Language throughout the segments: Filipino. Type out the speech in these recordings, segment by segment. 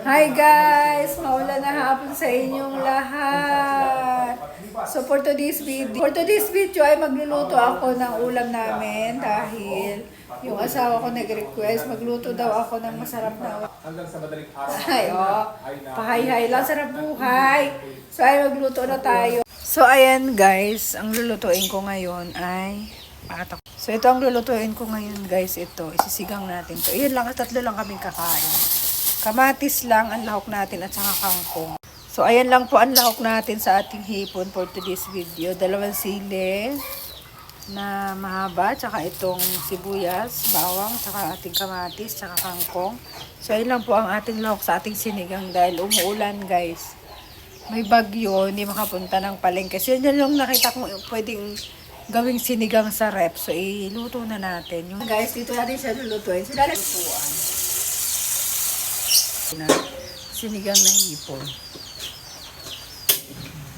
Hi guys! Maulan na hapon sa inyong lahat. So for today's video, for today's video ay magluluto ako ng ulam namin dahil yung asawa ko nag-request, magluto daw ako ng masarap na ulam. Hanggang sa madaling araw Ay, oh. Pahay-hay lang, sarap buhay. So ay magluto na tayo. So ayan guys, ang lulutuin ko ngayon ay patak. So ito ang lulutuin ko ngayon guys, ito. Isisigang natin to. Iyan lang, tatlo lang kaming kakain. Kamatis lang ang lahok natin at saka kangkong. So ayan lang po ang lahok natin sa ating hipon for today's video. Dalawang sili na mahaba, tsaka itong sibuyas, bawang, tsaka ating kamatis, tsaka kangkong. So, ayun lang po ang ating lahok sa ating sinigang dahil umuulan, guys. May bagyo, hindi makapunta ng palengke. So, yun yung nakita kong pwedeng gawing sinigang sa rep. So, iluto na natin. Yung, guys, dito natin siya lulutuin. Sila lutuan. Na, sinigang na hipon.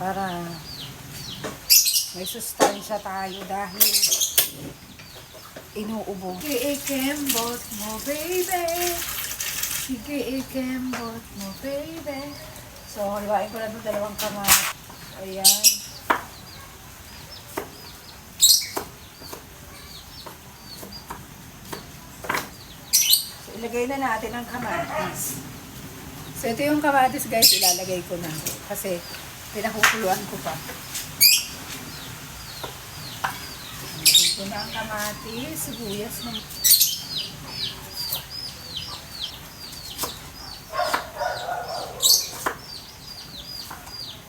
Para may sustansya tayo dahil inuubo. Sige, ikembot mo, baby. Sige, ikembot mo, baby. So, hiwain ko na itong dalawang kamay. Ayan. Ilagay na natin ang kamatis. So, ito yung kamatis, guys, ilalagay ko na. Kasi, pinakukuluan ko pa. Ito na ang kamatis, sibuyas ng...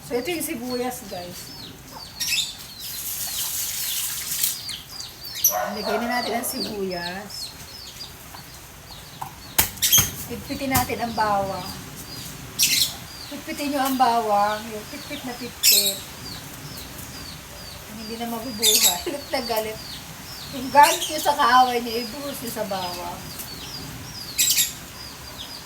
So, ito yung sibuyas, guys. Lagay na natin ang sibuyas. Pitpitin natin ang bawang. Pitpitin nyo ang bawang, yung pitpit na pitpit. Hindi na mabubuhay. Galit na galit. Yung galit nyo sa kaaway nyo, ibuhos nyo sa bawang.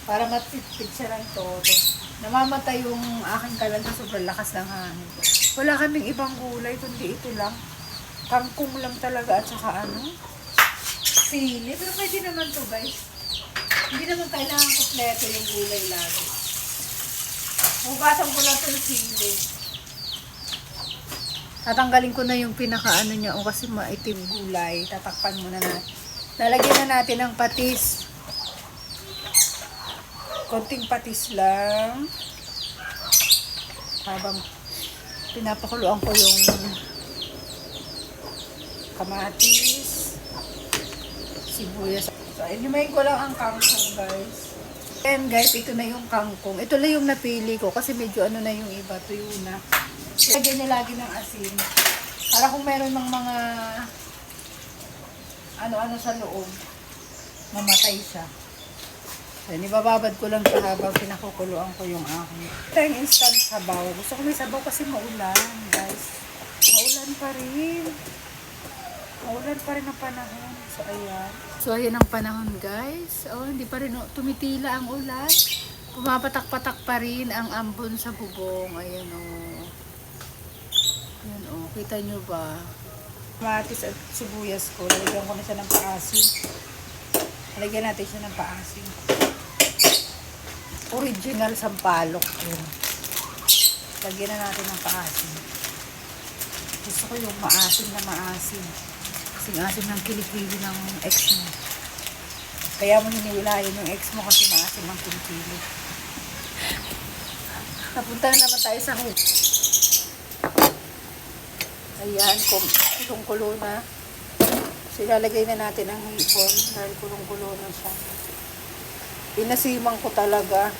Para matipid siya ng todo. Namamatay yung aking kalan sa sobrang lakas ng hangin. Wala kaming ibang gulay, kundi ito lang. Kangkong lang talaga at saka ano, sili. Pero pwede naman to guys. Hindi naman kailangan kompleto yung gulay lagi. Hugasan ko lang ito ng sili. Tatanggalin ko na yung pinakaano niya o kasi maitim gulay. Tatakpan muna na. Lalagyan na natin ng patis. Konting patis lang. Habang pinapakuluan ko yung kamatis, sibuyas. So, inumayin ko lang ang kangkong, guys. And guys, ito na yung kangkong. Ito lang yung napili ko kasi medyo ano na yung iba, tuyo na. Lagyan niya lagi ng asin. Para kung meron ng mga ano-ano sa loob, mamatay siya. So, nibababad ko lang siya habang pinakukuluan ko yung akin. Ito yung instant sabaw. Gusto ko may sabaw kasi maulan, guys. Maulan pa rin. Maulan pa rin ang panahon. So, ayan. So, ayan ang panahon, guys. Oh, hindi pa rin oh, tumitila ang ulan. Pumapatak-patak pa rin ang ambon sa bubong. Ayan, oh. Ayan, oh. Kita nyo ba? Kamatis at sibuyas ko. Lalagyan ko na siya ng paasin. Lalagyan natin siya ng paasin. Original sampalok yun. Lagyan na natin ng paasin. Gusto ko yung maasim na maasim. Kasing asim ng kilikili ng ex mo. Kaya mo hiniwilayan yung ex mo kasi maasim ang kilikili. Napunta na naman tayo sa hook. Ayan, kulong-kulo na. So, ilalagay na natin ang hipon dahil kulong-kulo na siya. Inasiman ko talaga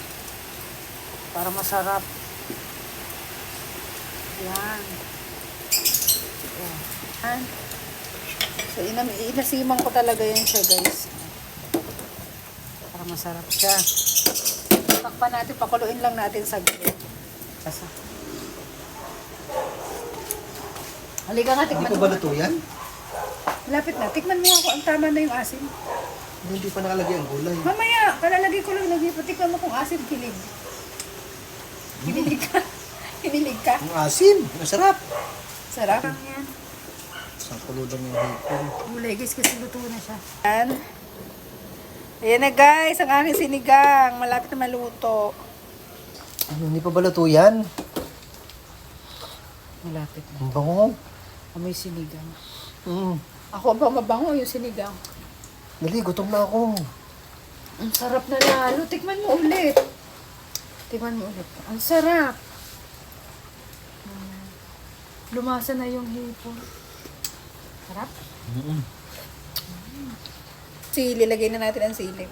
para masarap. Yan. Yan. So, inam inasiman ko talaga yan siya, guys. Para masarap siya. Takpan natin, pakuluin lang natin sa gilid. Kasa. Halika nga, Hindi tikman ko mo. ba luto yan? Lapit na. Tikman mo ako. Ang tama na yung asin. Hindi pa nakalagay ang gulay. Mamaya, kalalagay ko lang. Lagi, patikman mo kung asin kilig. Hinilig ka. Hinilig ka. Ang asim, masarap. Sarap. yan. Sa kulo lang yung hipon. Gulay guys kasi luto na siya. Yan. Ayan na guys, ang aking sinigang. Malapit na maluto. Ano, hindi pa ba luto yan? Malapit na. Ang bango. Amoy sinigang. Mm. Ako ba mabango yung sinigang? Dali, gutom na ako. Ang sarap na lalo. Tikman mo ulit. Tikman mo ulit. Ang sarap. Mm. Lumasa na yung hipon. Sarap. Mm-mm. Sili, lagay na natin ang sili.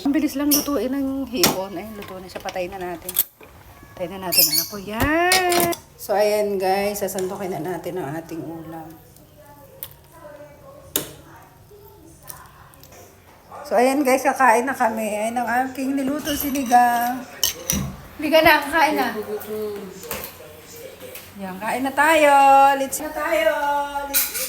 Ang bilis lang lutuin ng hipon. Ayun, luto na siya. Patay na natin. Patay na natin ang apoy. Yan! So, ayan guys. Sasandukin na natin ang ating ulam. So, ayan guys. Kakain na kami. Ayan ang aking niluto sinigang. Ka na, kakain na. Yan, kain na tayo. Let's na tayo. Let's